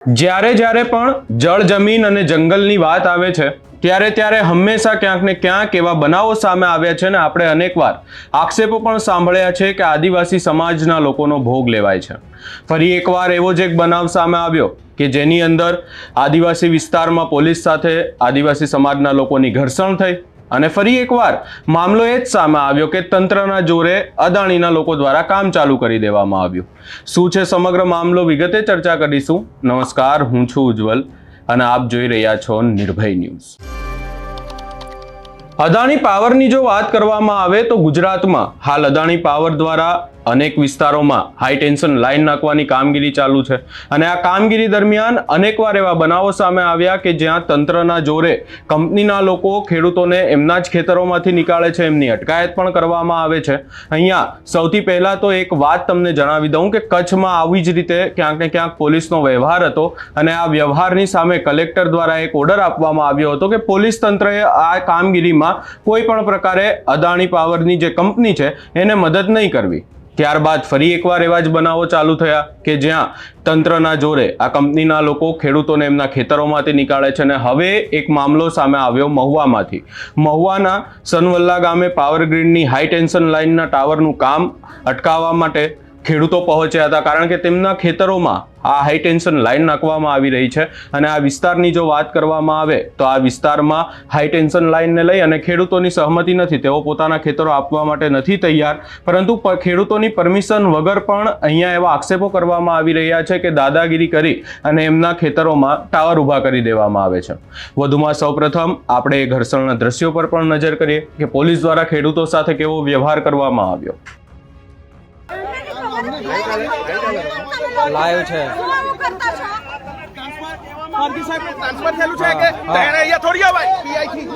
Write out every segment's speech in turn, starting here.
જ્યારે જ્યારે પણ જળ જમીન અને જંગલની વાત આવે છે, ત્યારે ત્યારે હંમેશા ક્યાંક ને ક્યાંક એવા બનાવો સામે આવ્યા છે ને આપણે અનેકવાર આક્ષેપો પણ સાંભળ્યા છે કે આદિવાસી સમાજના લોકોનો ભોગ લેવાય છે. ફરી એકવાર એવો જ એક બનાવ સામે આવ્યો કે જેની અંદર આદિવાસી વિસ્તારમાં પોલીસ સાથે આદિવાસી સમાજના લોકોની ઘર્ષણ થઈ. અને ફરી એકવાર, મામલો એ જ સામે આવ્યો કે તંત્રના જોરે અદાણીના લોકો દ્વારા કામ ચાલુ કરી દેવામાં આવ્યું. શું છે સમગ્ર મામલો? વિગતે ચર્ચા કરીશું. નમસ્કાર, હું છું ઉજ્જવલ અને આપ જોઈ રહ્યા છો નિર્ભય ન્યૂઝ. અદાણી પાવરની જો વાત કરવામાં આવે તો ગુજરાતમાં હાલ અદાણી પાવર દ્વારા અનેક વિસ્તારોમાં હાઈ ટેન્શન લાઇન નાખવાની કામગીરી ચાલુ છે. અને આ કામગીરી દરમિયાન અનેકવાર એવા બનાવો સામે આવ્યા કે જ્યાં તંત્રના જોરે કંપનીના લોકો ખેડૂતોને એમના જ ખેતરોમાંથી નીકાળે છે, એમની અટકાયત પણ કરવામાં આવે છે. અહીંયા સૌથી પહેલાં તો એક વાત તમને જણાવી દઉં કે કચ્છમાં આવી જ રીતે ક્યાંક ને ક્યાંક પોલીસનો વ્યવહાર હતો અને આ વ્યવહારની સામે કલેક્ટર દ્વારા એક ઓર્ડર આપવામાં આવ્યો હતો કે પોલીસ તંત્રએ આ કામગીરીમાં કોઈ પણ પ્રકારે અદાણી પાવરની જે કંપની છે, એને મદદ નહીં કરવી. ત્યારબાદ ફરી એકવાર એવા જ બનાવો ચાલુ થયા કે જ્યાં તંત્રના જોરે આ કંપનીના લોકો ખેડૂતોને એમના ખેતરોમાંથી નીકાળે છે અને હવે એક મામલો સામે આવ્યો મહુવામાંથી. મહુવાના સનવલ્લા ગામે પાવર ગ્રીડની હાઈ ટેન્શન લાઇનના ટાવરનું કામ અટકાવવા માટે ખેડૂતો પહોંચ્યા હતા કારણ કે તેમના ખેતરોમાં આ હાઈ ટેન્શન લાઇન નાખવામાં આવી રહી છે અને આ વિસ્તારની જો વાત કરવામાં આવે તો આ વિસ્તારમાં હાઈ ટેન્શન લાઇનને લઈ અને ખેડૂતોની સહમતિ નથી. તેઓ પોતાના ખેતરો આપવા માટે નથી તૈયાર. પરંતુ ખેડૂતોની પરમિશન વગર પણ અહીંયા એવા આક્ષેપો કરવામાં આવી રહ્યા છે કે દાદાગીરી કરી અને એમના ખેતરોમાં ટાવર ઊભા કરી દેવામાં આવે છે. વધુમાં સૌપ્રથમ આપણે ઘર્ષણના દ્રશ્યો પર પણ નજર કરીએ કે પોલીસ દ્વારા ખેડૂતો સાથે કેવો વ્યવહાર કરવામાં આવ્યો. લાઈવ છે. માનકી સાહેબ છે કે થોડી આવાય પીઆઈ થી.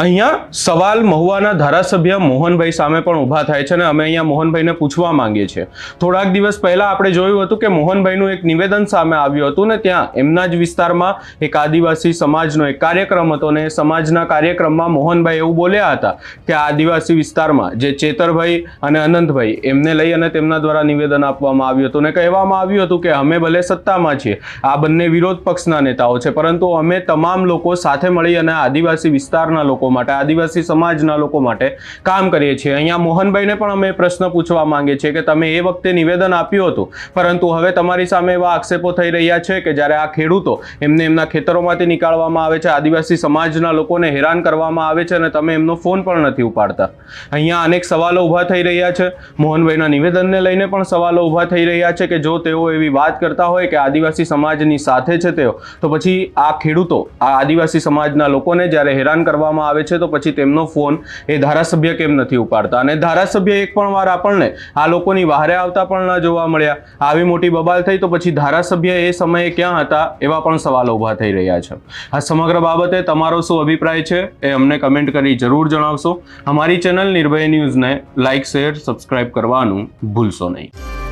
અહીંયા સવાલ મહુવાના ધારાસભ્ય મોહનભાઈ સામે પણ ઊભા થાય છે અને અમે અહીંયા મોહનભાઈને પૂછવા માંગીએ છીએ. થોડાક દિવસ પહેલા આપણે જોયું હતું કે મોહનભાઈનું એક નિવેદન સામે આવ્યું હતું ને ત્યાં એમના જ વિસ્તારમાં એક આદિવાસી સમાજનો એક કાર્યક્રમ હતો ને સમાજના કાર્યક્રમમાં મોહનભાઈ એવું બોલ્યા હતા કે આદિવાસી વિસ્તારમાં જે ચેતરભાઈ અને અનંતભાઈ એમને લઈ અને તેમના દ્વારા નિવેદન આપવામાં આવ્યું હતું ને કહેવામાં આવ્યું હતું કે અમે ભલે સત્તામાં છીએ, આ બંને વિરોધ પક્ષના નેતાઓ છે, પરંતુ અમે તમામ લોકો સાથે મળી અને આદિવાસી વિસ્તારના લોકો માટે, આદિવાસી સમાજના લોકો માટે કામ કરીએ છીએ. અહીંયા મોહનભાઈને પણ અમે પ્રશ્ન પૂછવા માંગીએ છીએ કે તમે એ વખતે નિવેદન આપ્યું હતું. પરંતુ હવે તમારી સામે એવા આક્ષેપો થઈ રહ્યા છે કે જ્યારે આ ખેડૂતો એમને એમના ખેતરોમાંથી નીકાળવામાં આવે છે, આદિવાસી સમાજના લોકોને હેરાન કરવામાં આવે છે અને તમે એમનો ફોન પણ નથી ઉપાડતા. અહીંયા અનેક સવાલો ઊભા થઈ રહ્યા છે. મોહનભાઈના નિવેદનને લઈને પણ સવાલો ઊભા થઈ રહ્યા છે કે જો તેઓ એવી વાત કરતા હોય કે આદિવાસી સમાજની સાથે છે તેઓ, તો પછી આ ખેડૂતો, આ આદિવાસી સમાજના લોકોને જ્યારે હેરાન કરવામાં આવે છે, તો પછી તેમનો ફોન એ ધારાસભ્ય કેમ નથી ઉપાડતા? અને ધારાસભ્ય એક પણ વાર આપણને આ લોકોની વહારે આવતા પણ ન જોવા મળ્યા. આવી મોટી બબાલ થઈ, તો પછી ધારાસભ્ય એ સમયે ક્યાં હતા, એવા પણ સવાલો ઊભા થઈ રહ્યા છે. આ સમગ્ર બાબતે તમારો શું અભિપ્રાય છે, એ અમને કમેન્ટ કરી જરૂર જણાવશો. અમારી ચેનલ નિર્ભય ન્યૂઝને લાઇક શેર, સબસ્ક્રાઇબ કરવાનું ભૂલશો નહીં.